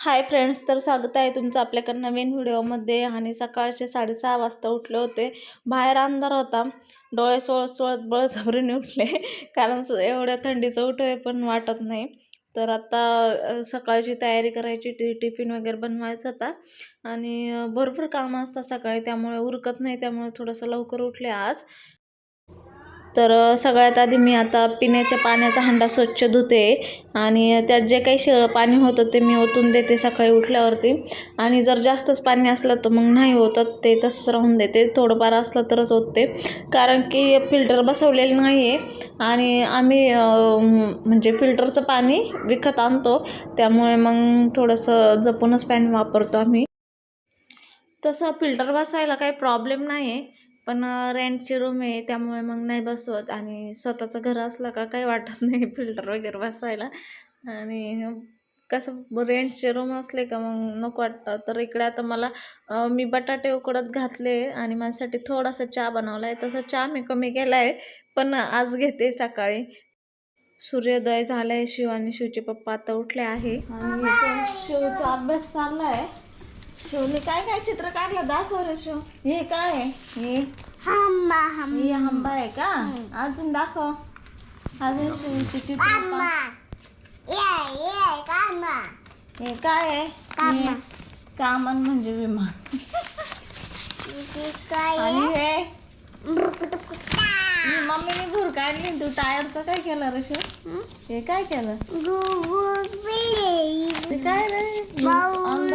Hi friends तर स्वागत आहे तुमचं आपल्याकडं नवीन व्हिडिओमध्ये. आणि सकाळचे साडेसहा वाजता उठले होते. बाहेर अंधार होता. डोळे सोळत सोळत बळजबरीने उठले. कारण एवढ्या थंडीचं उठवे पण वाटत नाही. तर आता सकाळची तयारी करायची. टी टिफिन वगैरे बनवायचा होता आणि भरपूर कामं असतात सकाळी. त्यामुळे उरकत नाही. त्यामुळे थोडंसं लवकर उठले आज. तर सगळ्यात आधी मी आता पिण्याच्या पाण्याचा हंडा स्वच्छ धुते आणि त्यात जे काही शेळ पाणी होतं ते मी ओतून देते सकाळी उठल्यावरती. आणि जर जास्तच पाणी असलं तर मग नाही होतं ते तसंच राहून देते. थोडंफार असलं तरच ओतते. कारण की फिल्टर बसवलेलं नाही आहे आणि आम्ही म्हणजे फिल्टरचं पाणी विकत आणतो. त्यामुळे मग थोडंसं जपूनच पाणी वापरतो आम्ही. तसं फिल्टर बसायला काही प्रॉब्लेम नाही आहे पण रेंटची रूम आहे त्यामुळे मग नाही बसवत. आणि स्वतःचं घर असलं का काही वाटत नाही फिल्टर वगैरे बसवायला. आणि कसं रेंटचे रूम असले का मग नको वाटतं. तर इकडे आता मला मी बटाटे उकडत घातले आणि माझ्यासाठी थोडासा चहा बनवला आहे तसा चहा मी कमी केला आहे पण आज घेते सकाळी. सूर्योदय झाला आहे शिव आणि शिवचे पप्पा आता उठले आहे. आणि शिवचा अभ्यास चालला आहे शिवने काय काय चित्र काढलं दाखव रे शिव हे काय आहे? हे. हे आंबा आहे का? अजून दाखव. अजून शिवचे चित्र हे काय आहे? हे कामन म्हणजे विमान. आणि हे ही मम्मीने भूर काढली तू टायरचं काय केलं रे शिव हे काय केलं? ते काय रे? राऊंड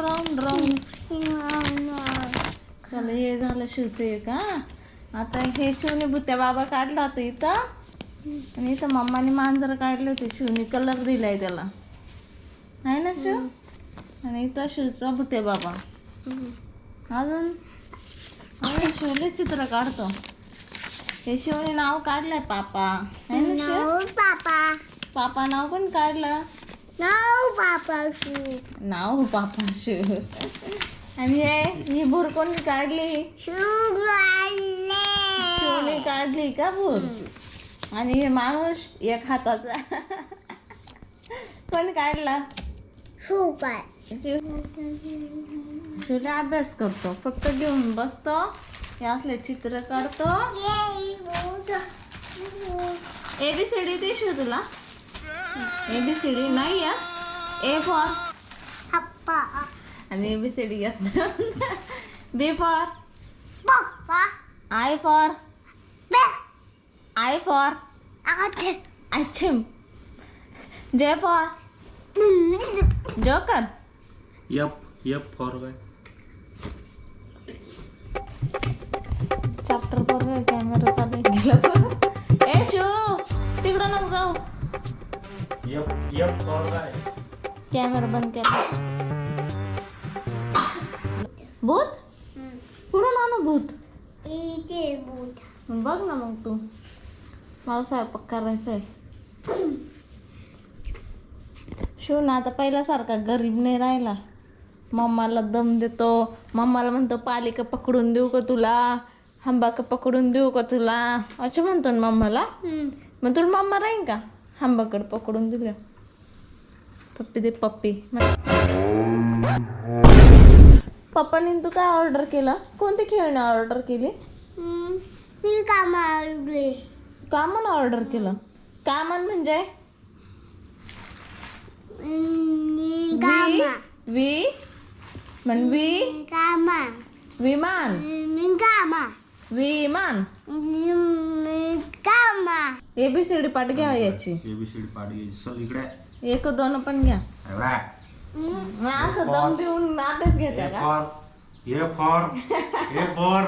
राऊंड राऊंड चल हे झालं शिवचं एक हा. आता हे शिवने भुत्या बाबा काढला होता इथं. आणि इथं मम्माने मांजर काढले होते शिवने कलर दिलाय त्याला. आहे ना शिव आणि इथं शिवचा भुत्या बाबा. अजून? शिवले चित्र काढतो. हे शिवने नाव काढलंय पापा. ना शिव? पापा. नाव पण काढलं. नाव पापा शिव. आणि हे ही भूर कोणी काढली? शिवने काढली का भूर? आणि हे माणूस एक हाताचा. कोणी काढला? शिवले अभ्यास करतो. फक्त घेऊन बसतो. हे असले चित्र काढतो. एबीसीडी ते शिव तुला? एबीसीडी नाही या ए फॉर. आणि एबीसीडी घेतलं B for. I for. I for. आयचिम J for. Joker. Yup yup for काय? चॅप्टर पर कॅमेरा चालू आहे. गेला पण ए शिव तिकडं नको जाऊ. कॅमेरा बंद केला. भूत? कुठून आणू भूत? बघ ना मग तू. मला स्वयंपाक करायचा आहे शिव ना आता पहिल्यासारखा गरीब नाही राहिला. मम्माला दम देतो. मम्माला म्हणतो पालिका पकडून देऊ का तुला? हंबा का पकडून देऊ का तुला? असं म्हणतो ना मम्माला. मग तुला मम्मा राहीन का? हंबाकडे पकडून दिलं पप्पी दे पप्पी. पप्पाने तू काय ऑर्डर केलं? कोणती खेळणी ऑर्डर केली? कामन ऑर्डर केलं. कामन म्हणजे? वी? वी म्हण वी विमान विमान एबीसीडी पाठ घ्या याची. एबीसीडी पाठ घ्यायची. चल इकडे. एक दोन पण घ्या. एवढा. मग असं दम देऊन अभ्यास घेत्या ए का? For. A for. A for.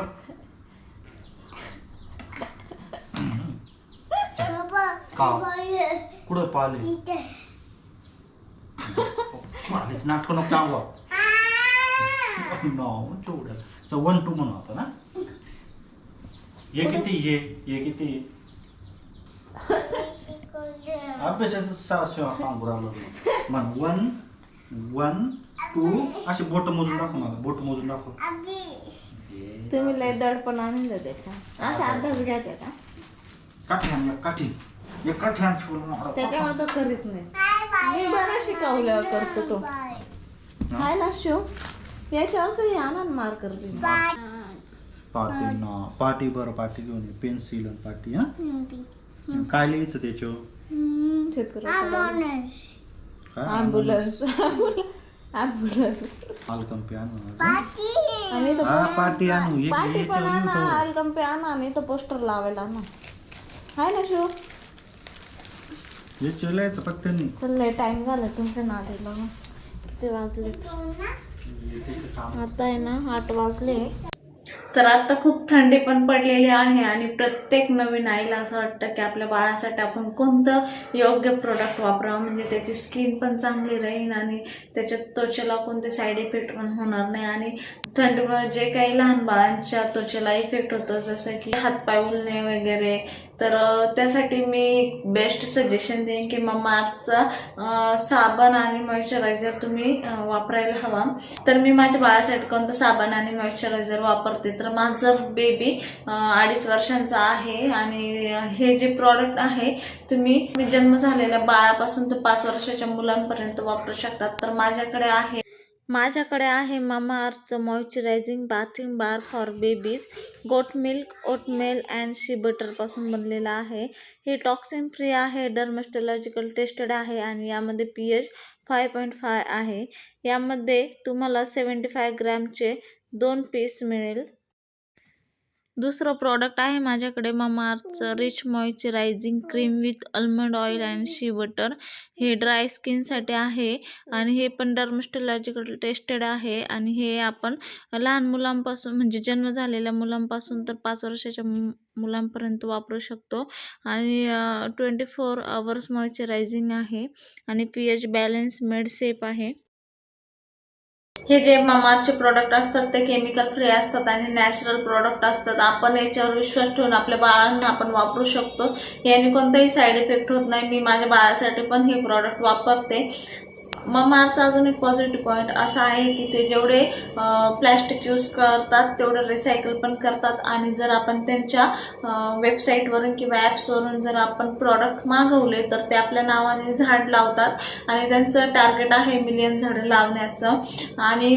का? कुठं पाहिले? पाहिलेच नाटक नको चांगलं. वन टू म्हणून होतं ना ये किती? ये ये किती? अभ्यासाचं सा- सा- सांगू राहिलो. म्हण वन वन टू असे बोट मोजून दाखव मला. बोट मोजून दाखव. तुम्ही लय दडपण आणलं त्याच्या असा अभ्यास घ्या का काठी एक काठी एक काठी आण मला. त्याच्यावर तर करीत नाही. मी बरं शिकत चावल्या करतो तो. काय ना शिव. याच्यावरच हे आणा मार्कर पाटी ना पाटी बरं पाटी घेऊन ये. पेन्सिल आणि पाटी हा? काय लिहायचं त्याच्यावर? शेतकरी काय? ॲम्ब्युलन्स ॲम्ब्युलन्स आलकंपी आणू अजून. आणि तो हा पाटी आणू. एक पाठी पण याच्यावर आणा आणा आणि तो पोस्टर लावायला ना हाय ना शिव याच्यावर लिहायचं चल टाइम झाला तुमच्या नादेला. किती वाजले आता आहे ना आठ वाजले. तर आता खूप थंडी पण पडलेली आहे आणि प्रत्येक नवीन आईला असं वाटतं की आपल्या बाळासाठी आपण कोणतं योग्य प्रोडक्ट वापरावं. म्हणजे त्याची स्किन पण चांगली राहील आणि त्याच्या त्वचेला कोणते साईड इफेक्ट पण होणार नाही. आणि थंडीमुळे जे काही लहान बाळांच्या त्वचेला इफेक्ट होतो जसं की हातपाय उलणे वगैरे तर त्यासाठी मी बेस्ट सजेशन देईन की मार्चचा साबण आणि मॉइश्चरायझर तुम्ही वापरायला हवा. तर मी माझ्या बाळासाठी कोणतं साबण आणि मॉइश्चरायझर वापरते तर माझं बेबी अडीच वर्षांचा आहे आणि हे जे प्रॉडक्ट आहे तुम्ही मी जन्म झालेल्या बाळापासून तर पाच वर्षाच्या मुलांपर्यंत वापरू शकतात तर माझ्याकडे आहे माझ्याकडे आहे मामा अर्थचं moisturising bathing bar for babies goat milk oatmeal and shea बटरपासून बनलेलं आहे. हे टॉक्सिन फ्री आहे डर्मस्टॉलॉजिकल टेस्टेड आहे आणि यामध्ये P H five point five आहे. यामध्ये तुम्हाला सेवन्टी फाय ग्रॅमचे दोन पीस मिळेल. दुसरं प्रॉडक्ट आहे माझ्याकडे ममाअर्थचं rich moisturising cream with almond oil and shea butter हे ड्राय स्किनसाठी आहे आणि हे पण डर्मस्टोलॉजिकल टेस्टेड आहे आणि हे आपण लहान मुलांपासून म्हणजे जन्म झालेल्या मुलांपासून तर पाच वर्षाच्या मु मुलांपर्यंत वापरू शकतो. आणि ट्वेंटी फोर आवर्स मॉइश्चरायझिंग आहे आणि P H balance made safe आहे. हे जे मामाचे प्रोडक्ट असतात ते केमिकल फ्री असतात आणि नॅचरल प्रोडक्ट असतात. आपण याच्यावर विश्वास ठेवून आपल्या बाळांना आपण वापरू शकतो. याने कोणताही साईड इफेक्ट होत नाही. मी माझ्या बाळासाठी पण हे प्रॉडक्ट वापरते. ममारचा अजून एक पॉझिटिव्ह पॉईंट असा आहे की ते जेवढे प्लॅस्टिक यूज करतात तेवढे रिसायकल पण करतात. आणि जर आपण त्यांच्या वेबसाईटवरून किंवा ॲप्सवरून जर आपण प्रॉडक्ट मागवले तर ते आपल्या नावाने झाड लावतात. आणि त्यांचं टार्गेट आहे मिलियन झाडं लावण्याचं. आणि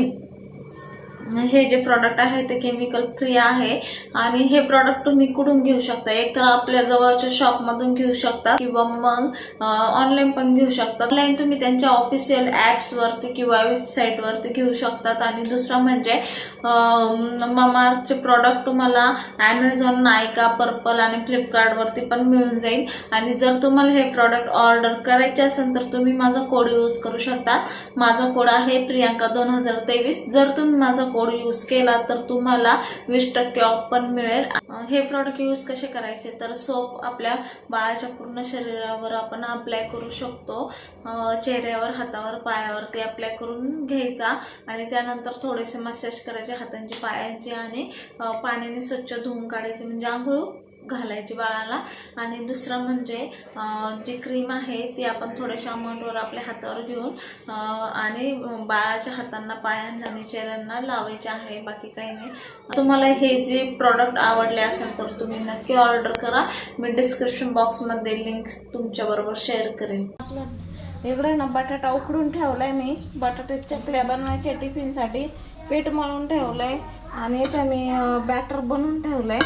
हे जे प्रॉडक्ट आहे ते केमिकल फ्री आहे. आणि हे प्रॉडक्ट तुम्ही कुठून घेऊ शकता? एक तर आपल्या जवळच्या शॉपमधून घेऊ शकता किंवा मग ऑनलाईन पण घेऊ शकता. ऑनलाईन तुम्ही त्यांच्या ऑफिशियल ॲप्सवरती किंवा वेबसाईटवरती घेऊ शकतात. आणि दुसरं म्हणजे ममार्थचे प्रॉडक्ट तुम्हाला ॲमेझॉन नायका पर्पल आणि फ्लिपकार्टवरती पण मिळून जाईल. आणि जर तुम्हाला हे प्रॉडक्ट ऑर्डर करायचे असेल तर तुम्ही माझा कोड यूज करू शकता. माझा कोड आहे प्रियांका दोन हजार तेवीस. जर तुम्ही माझा कोड यूज केला तर तुम्हाला वीस टक्के ऑफ पण मिळेल. हे प्रॉडक्ट यूज कसे करायचे? तर सोप आपल्या बाळाच्या पूर्ण शरीरावर आपण अप्लाय करू शकतो. चेहऱ्यावर हातावर पायावरती अप्लाय करून घ्यायचा आणि त्यानंतर थोडेसे मसाज करायचे हातांची पायांची आणि पाण्याने स्वच्छ धुवून काढायचे. म्हणजे आंघोळ घालायची बाळाला. आणि दुसरं म्हणजे जी क्रीम आहे ती आपण थोड्याशा अमाऊंटवर आपल्या हातावर घेऊन आणि बाळाच्या हातांना पायांना आणि चेहऱ्यांना लावायचे आहे बाकी काही नाही. तुम्हाला हे जे प्रॉडक्ट आवडले असेल तर तुम्ही नक्की ऑर्डर करा. मी डिस्क्रिप्शन बॉक्समध्ये लिंक तुमच्याबरोबर शेअर करेन. इकडे ना बटाटा उकडून ठेवलाय मी. बटाट्याच्या चकल्या बनवायच्या टिफिनसाठी पीठ मळून ठेवलंय. आणि इथं मी बॅटर बनवून ठेवलंय.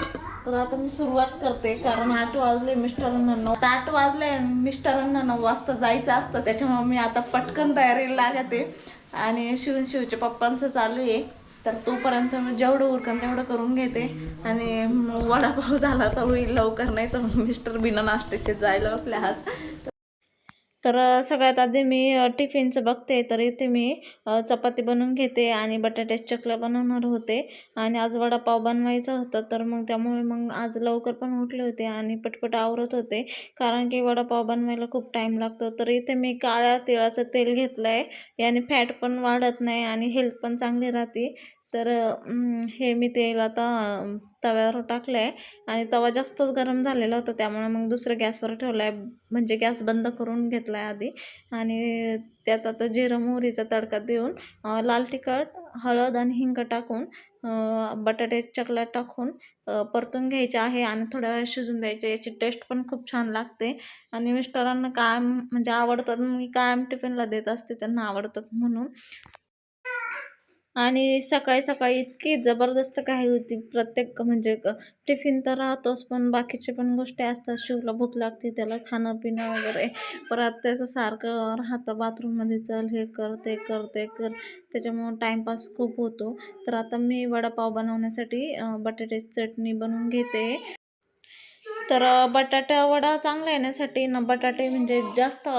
तर आता मी सुरुवात करते कारण आठ वाजले मिस्टरांना नऊ. आता आठ वाजले मिस्टरांना नऊ वाजता जायचं असतं त्याच्यामुळे मी आता पटकन तयारीला लागते. आणि शिवून शिवच्या पप्पांचं चालू आहे. तर तोपर्यंत मी जेवढं उरकन तेवढं करून घेते. आणि वडापाव झाला तर होईल लवकर नाही तर मग मिस्टर बिना नाश्त्याचे जायला बसले आहात. तर सगळ्यात आधी मी टिफिनचं बघते तर इथे मी चपाती बनवून घेते आणि बटाट्याचे चकल्या बनवणार होते आणि आज वडापाव बनवायचा होता. तर मग त्यामुळे मग आज लवकर पण उठले होते आणि पटपट आवरत होते. कारण की वडापाव बनवायला खूप टाईम लागतो. तर इथे मी काळ्या तिळाचं तेल घेतलं आहे याने फॅट पण वाढत नाही आणि हेल्थ पण चांगली राहते. तर हे मी तेल आता तव्यावर टाकलं आहे आणि तवा जास्तच गरम झालेला होता त्यामुळे मग दुसरं गॅसवर ठेवला आहे म्हणजे गॅस बंद करून घेतला आहे आधी. आणि त्यात आता जिरं मोहरीचा तडका देऊन लाल तिखट हळद आणि हिंग टाकून बटाटे चकला टाकून परतून घ्यायचे आहे आणि थोड्या वेळ शिजून द्यायचे. याची टेस्ट पण खूप छान लागते. आणि मिस्टरांना कायम म्हणजे आवडतात मी कायम टिफिनला देत असते त्यांना आवडतात म्हणून. आणि सकाळी सकाळी इतकी जबरदस्त काही होती. प्रत्येक म्हणजे टिफिन तर राहतोच पण बाकीचे पण गोष्टी असतात. शिवला भूक लागते त्याला खाणं पिणं वगैरे. परत त्याचं सारखं राहतं बाथरूममध्ये चल हे कर ते कर ते कर. त्याच्यामुळं टाईमपास खूप होतो. तर आता मी वडापाव बनवण्यासाठी बटाट्याची चटणी बनवून घेते. तर बटाटा वडा चांगला येण्यासाठी ना बटाटे म्हणजे जास्त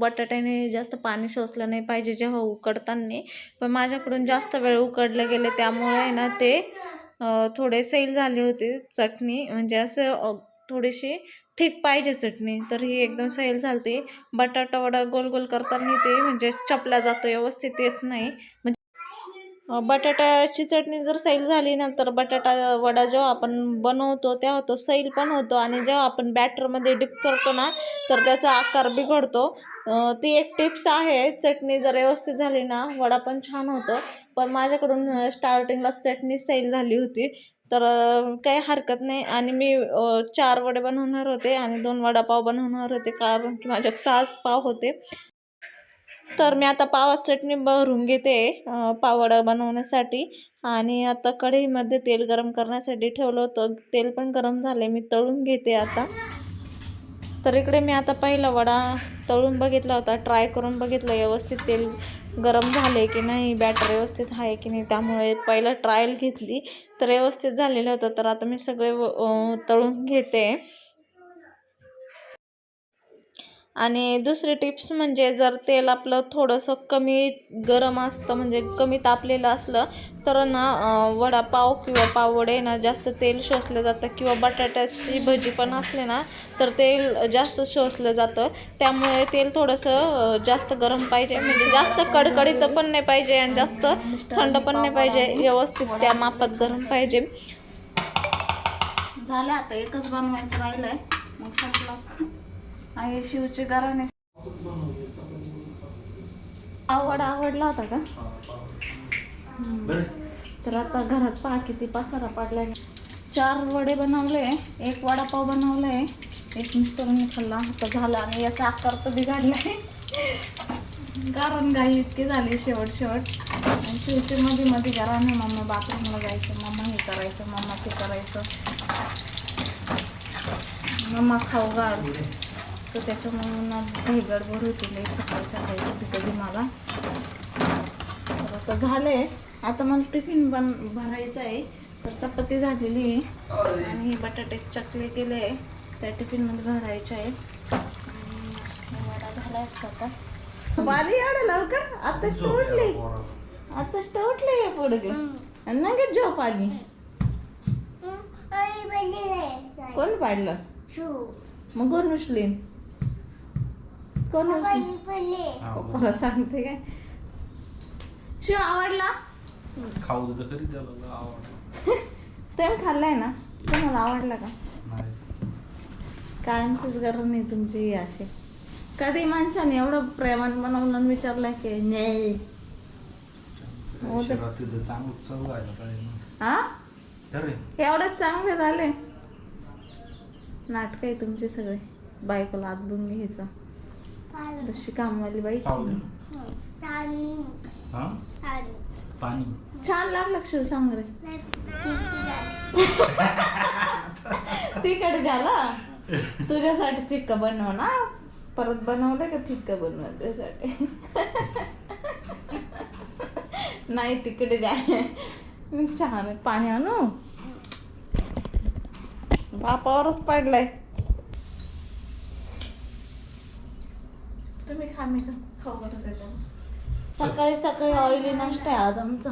बटाट्याने जास्त पाणी शोषलं नाही पाहिजे जेव्हा उकडताना. पण माझ्याकडून जास्त वेळ उकडले गेले त्यामुळे आहे ना ते थोडे सैल झाले होते चटणी. म्हणजे असं थोडीशी ठीक पाहिजे चटणी. तर ही एकदम सैल झालती. बटाटा वडा गोल गोल करताना ते म्हणजे चपला जातो व्यवस्थित येत नाही. म्हणजे बटाट्याची चटणी जर सैल झाली ना तर बटाटा वडा जेव्हा आपण बनवतो तेव्हा तो सैल पण होतो. आणि जेव्हा आपण बॅटरमध्ये डिप करतो ना तर त्याचा आकार बिघडतो. ती एक टिप्स आहे चटणी जर व्यवस्थित झाली ना वडा पण छान होतो. पण माझ्याकडून स्टार्टिंगलाच चटणी सैल झाली होती. तर काही हरकत नाही. आणि मी चार वडे बनवणार होते आणि दोन वडापाव बनवणार होते कारण की माझ्या सहाच पाव होते. तर मी आता पावा चटणी भरून घेते पावडं बनवण्यासाठी. आणि आता कढईमध्ये तेल गरम करण्यासाठी ठेवलं होतं. तेल पण गरम झाले मी तळून घेते आता. तर इकडे मी आता पहिला वडा तळून बघितला होता. ट्राय करून बघितलं व्यवस्थित तेल गरम झाले की नाही बॅटर व्यवस्थित आहे की नाही त्यामुळे पहिलं ट्रायल घेतली. तर व्यवस्थित झालेलं होतं. तर आता मी सगळे व- तळून घेते. आणि दुसरी टिप्स म्हणजे जर तेल आपलं थोडंसं कमी गरम असतं म्हणजे कमी तापलेलं असलं तर ना वडापाव किंवा पाववडे ना जास्त तेल शोषलं जातं किंवा बटाट्याची भजी पण असले ना तर तेल जास्त शोषलं जातं. त्यामुळे तेल थोडंसं जास्त गरम पाहिजे म्हणजे जास्त कडकडीत पण नाही पाहिजे आणि जास्त थंड पण नाही पाहिजे व्यवस्थित त्या मापात गरम पाहिजे. झालं आता एकच बनवायचं राहिलंय मग संपलं. आहे शिवचे घराने आवड आवडला होता का? तर आता घरात पहा किती पसारा पडलाय. चार वडे बनवले एक वडापाव बनवलाय एक मिस्टरांनी खाल्ला आता झाला आणि याचा आकार तर बिघडलाय. कारण गाई इतकी झाली शेवट शेवट. आणि शिवचे मध्ये मध्ये घरा नाही मम्मा बाथरूमला जायचं मम्मा हे करायचं मम्मा ते करायचं. मम्मा खाऊ घाल. तर त्याच्यामुळे ना काही गडबड होती लई सकाळी सकाळी कधी मला. तर आता झालंय. आता मला टिफिन बन भरायचं आहे. तर चपाती झालेली आहे. आणि हे बटाटे चकले केले आहे. त्या टिफिनमध्ये भरायचे आहे. वडा झालाय आता. बाली एवढं लवकर? आताच उठली? आताच तर उठले आहे पुढे आणि लगेच झोप आली? कोण पाडलं? मग कोण उचलीन? कोण उचलीन पप्पाला सांगते काय? शिव आवडला? खाऊ दे तर खरी त्याला आवड तुम्ही खाल्लाय ना? तुम्हाला आवडला का? नाही. कायमचीच गरज नाही तुमची ही अशी. कधी माणसाने एवढं प्रेमान बनवलं विचारलं की नाही. हो हा एवढंच चांगले झाले. नाटक आहे तुमचे सगळे. बायकोला आत घ्यायचं. तशी कामवाली बाई. दे हा पाणी. छान लागलं शिव सांग रे. तिकडे झाला. तुझ्यासाठी फिक्का बनव ना परत बनवलं का फिक्का बनव त्यासाठी नाही तिकडे जाय छान आहे. पाणी आणू. बापावरच पडलाय. तुम्ही खा मी खाऊ त्याच्यावर सकाळी सकाळी ऑइली नाश्ता आहे आज आमचा.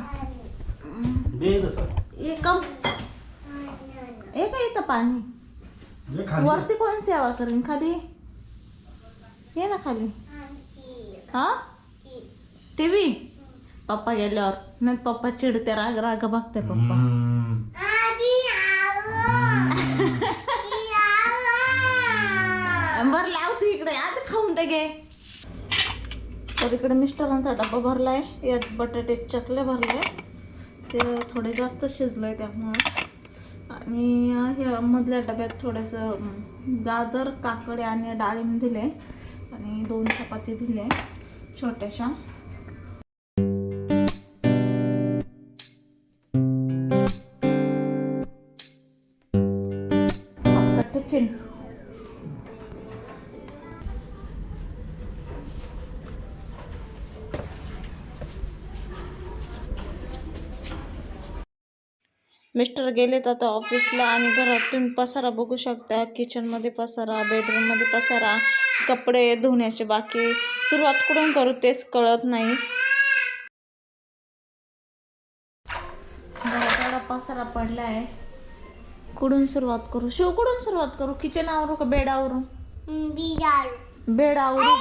दे तसं एक कप एक आहे इथं पाणी? खाली. वरती कोण सेवा करेन? खाली? ये ना खाली. हा? टीव्ही? पप्पा गेल्यावर. नाही पप्पा चिडते राग राग बघते पप्पा. बरं लावते इकडे. आता खाऊन दे गे. तर इकडे मिस्टरांचा डब्बा भरलाय. यात बटाटे चकले भरले ते थोडे जास्त शिजलं आहे त्यामुळं. आणि ह्या मधल्या डब्यात थोडंसं गाजर काकडे आणि डाळिंब दिले आणि दोन चपाती दिले छोट्याशा. टिफिन. मिस्टर गेलेत आता ऑफिसला आणि घरात तुम्ही पसारा बघू शकता. किचनमध्ये पसारा बेडरूममध्ये पसारा कपडे धुण्याचे बाकी. सुरुवात कुठून करू तेच कळत नाही. घरात पसारा पडला आहे कुठून सुरुवात करू? शिव कुठून सुरुवात करू? किचन आवरू का बेड आवरू बेड आवरू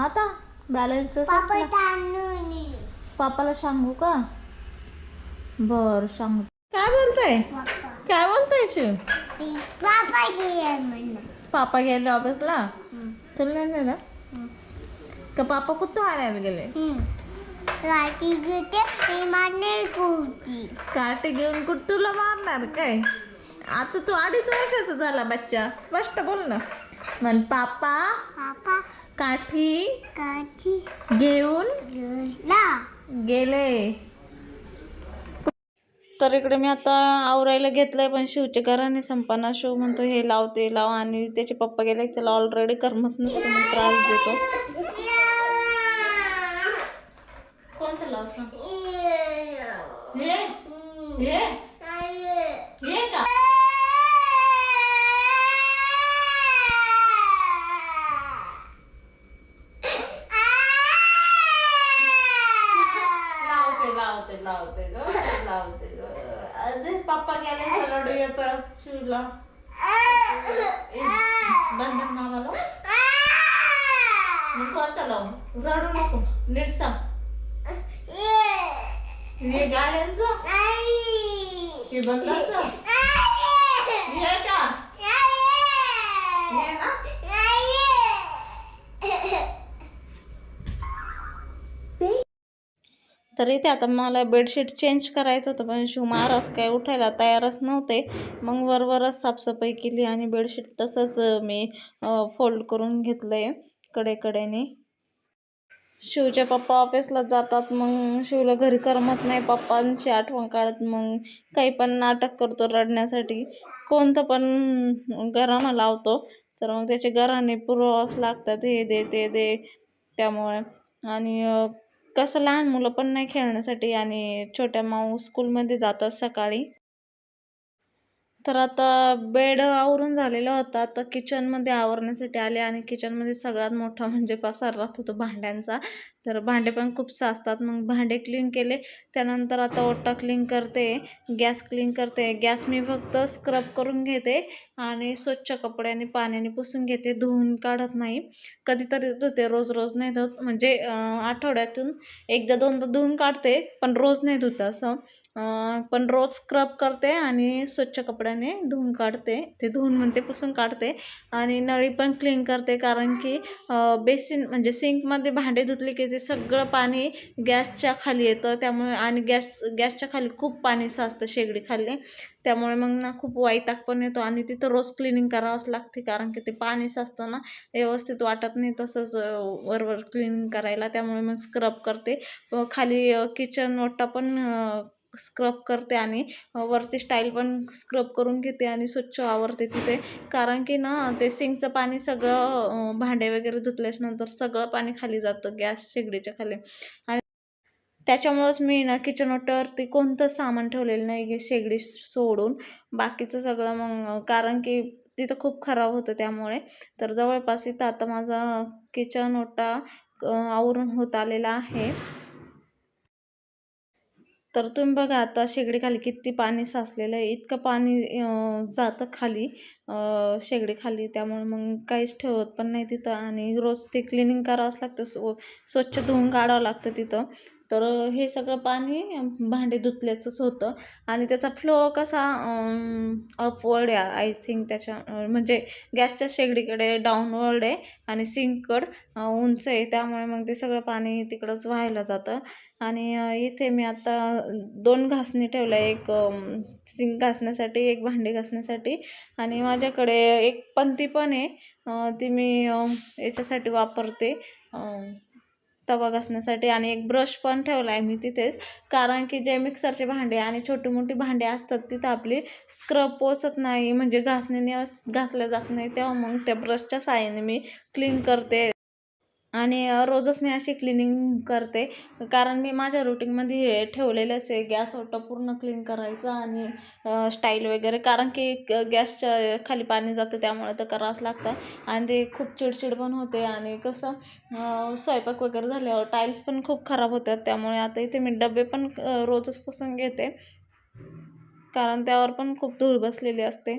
आता बॅलन्स पापाला सांगू का? बर सांगू. काय बोलताय? काय बोलताय शिव पापा गेले ऑफिसला? चल नाही ना. का पापा कुठं आणायला गेले? कार्टे घेऊन कुठं तुला मारणार काय? आता तू अडीच वर्षाचा झाला बच्चा. स्पष्ट बोल ना. म्हण पापा काठी घेऊन गेले. तर इकडे मी आता आवरायला घेतलंय पण शिवच्या घराने संपाना शिव म्हणतो हे लाव ते लाव. आणि त्याचे पप्पा गेले त्याला ऑलरेडी करमत नसतो मी त्रास देतो. कोणतं लाव सांग हे हे हे का लावते लावते लावते ग लावते ग अरे पप्पा गेले रडू येत शिवला बंद मामाला मग कोणता लावू रडू नको नीट सांग हे गाड्यांचं हे बंद असं हे का हे ना तर इथे आता मला बेडशीट चेंज करायचं होतं पण शिव महाराज काय उठायला तयारच नव्हते. मग वरवरच साफसफाई केली आणि बेडशीट तसंच मी फोल्ड करून घेतलं आहे कडेकडेने. शिवचे पप्पा ऑफिसला जातात मग शिवला घरी करमत नाही पप्पांची आठवण काढत मग काही पण नाटक करतो रडण्यासाठी. कोणतं पण घराणं लावतो तर मग त्याचे घराणे पुरवावंच लागतात हे दे ते दे त्यामुळे. आणि कसं लहान मुलं पण नाही खेळण्यासाठी आणि छोट्या माऊ स्कूलमध्ये जातात सकाळी. तर आता बेड आवरून झालेला होता. आता किचनमध्ये आवरण्यासाठी आले आणि किचनमध्ये सगळ्यात मोठा म्हणजे पसार राहत होतो भांड्यांचा. तर भांडे पण खूप साचतात. मग भांडे क्लीन केले. त्यानंतर आता ओटा क्लीन करते. गॅस क्लीन करते. गॅस मी फक्त स्क्रब करून घेते आणि स्वच्छ कपड्याने पाण्याने पुसून घेते. धुवून काढत नाही. कधीतरी धुते. रोज रोज नाही धुत. म्हणजे आठवड्यातून एकदा दोनदा धुवून काढते पण रोज नाही धुत असं. पण रोज स्क्रब करते आणि स्वच्छ कपड्याने धुवून काढते. ते धुवून म्हणते पुसून काढते. आणि नळी पण क्लीन करते. कारण की बेसिन म्हणजे सिंकमध्ये भांडे धुतले की ते सगळं पाणी गॅसच्या खाली येतं. त्यामुळे आणि गॅस गॅसच्या खाली खूप पाणी साचतं शेगडी खाली. त्यामुळे मग ना खूप वाईताक पण येतो आणि तिथं रोज क्लिनिंग करावंच लागते कारण की ते पाणी साचतं ना व्यवस्थित वाटत नाही तसंच वरवर क्लिनिंग करायला. त्यामुळे मग स्क्रब करते. व खाली किचन ओटा पण स्क्रब करते आणि वरती स्टाईल पण स्क्रब करून घेते आणि स्वच्छ आवरते तिथे. कारण की ना ते सिंकचं पाणी सगळं भांडे वगैरे धुतल्याच्यानंतर सगळं पाणी खाली जातं गॅस शेगडीच्या खाली. आणि त्याच्यामुळंच मी ना किचन ओट्यावरती कोणतं सामान ठेवलेलं नाही शेगडी सोडून. बाकीचं सगळं मग कारण की तिथं खूप खराब होतं त्यामुळे. तर जवळपास इथं आता माझा किचन ओटा आवरून होत आलेला आहे. तर तुम्ही बघा आता शेगडीखाली किती पाणी साचलेलं आहे. इतकं पाणी जातं खाली शेगडीखाली. त्यामुळे मग काहीच ठेवत पण नाही तिथं. आणि रोज ते क्लिनिंग करावंच लागतं. स्व स्वच्छ धुवून काढावं लागतं तिथं. तर हे सगळं पाणी भांडे भांडी धुतल्याचंच होतं. आणि त्याचा फ्लो कसा अपवर्ड आहे आय थिंक त्याच्या म्हणजे गॅसच्या शेगडीकडे डाऊनवर्ड आहे आणि सिंककड उंच आहे. त्यामुळे मग ते सगळं पाणी तिकडंच व्हायला जातं. आणि इथे मी आता दोन घासणी ठेवल्या. एक सिंक घासण्यासाठी एक भांडी घासण्यासाठी. आणि माझ्याकडे एक पंती पण आहे. ती मी याच्यासाठी वापरते. तवा घासण्यासाठी आणि एक ब्रश पण ठेवला आहे मी तिथेच. कारण की जे मिक्सरचे भांडे आणि छोटी मोठी भांडी असतात तिथं आपली स्क्रब पोचत नाही म्हणजे घासणीने घासल्या जात नाही. तेव्हा मग त्या ब्रशच्या साहाय्याने मी क्लीन करते. आणि रोजच मी अशी क्लिनिंग करते. कारण मी माझ्या रुटीनमध्ये ठेवलेलंच आहे गॅस ओटा पूर्ण क्लीन करायचा आणि स्टाईल वगैरे. कारण की गॅसच्या खाली पाणी जातं त्यामुळे तर करावंच लागतं. आणि ते खूप चिडचिड पण होते आणि कसं स्वयंपाक वगैरे झाल्यावर टाईल्स पण खूप खराब होतात. त्यामुळे आता इथे मी डबे पण रोजच पुसून घेते. कारण त्यावर पण खूप धूळ बसलेली असते.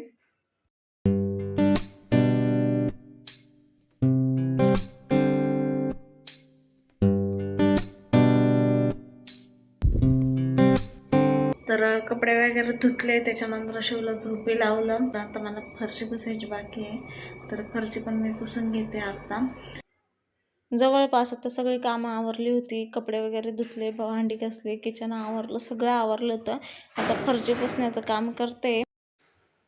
तर कपडे वगैरे धुतले त्याच्यानंतर शिवला झोपी लावलं. आता मला फरशी पुसायची बाकी आहे. तर फरशी पण मी पुसून घेते आता. जवळपास आता सगळी कामं आवरली होती. कपडे वगैरे धुतले भांडी घासले किचन आवरलं सगळं आवरलं होतं. आता फरशी पुसण्याचं काम करते.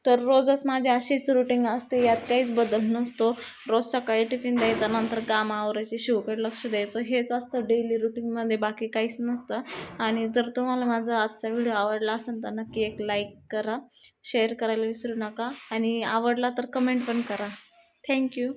तर रोजच माझी अशीच रुटीन असते यात काहीच बदल नसतो. रोज सकाळी टिफिन द्यायचा नंतर काम आवरायचे शिवकडे लक्ष द्यायचं हेच असतं डेली रुटीनमध्ये बाकी काहीच नसतं. आणि जर तुम्हाला माझा आजचा व्हिडिओ आवडला असेल तर नक्की एक लाईक करा शेअर करायला विसरू नका. आणि आवडला तर कमेंट पण करा. थँक्यू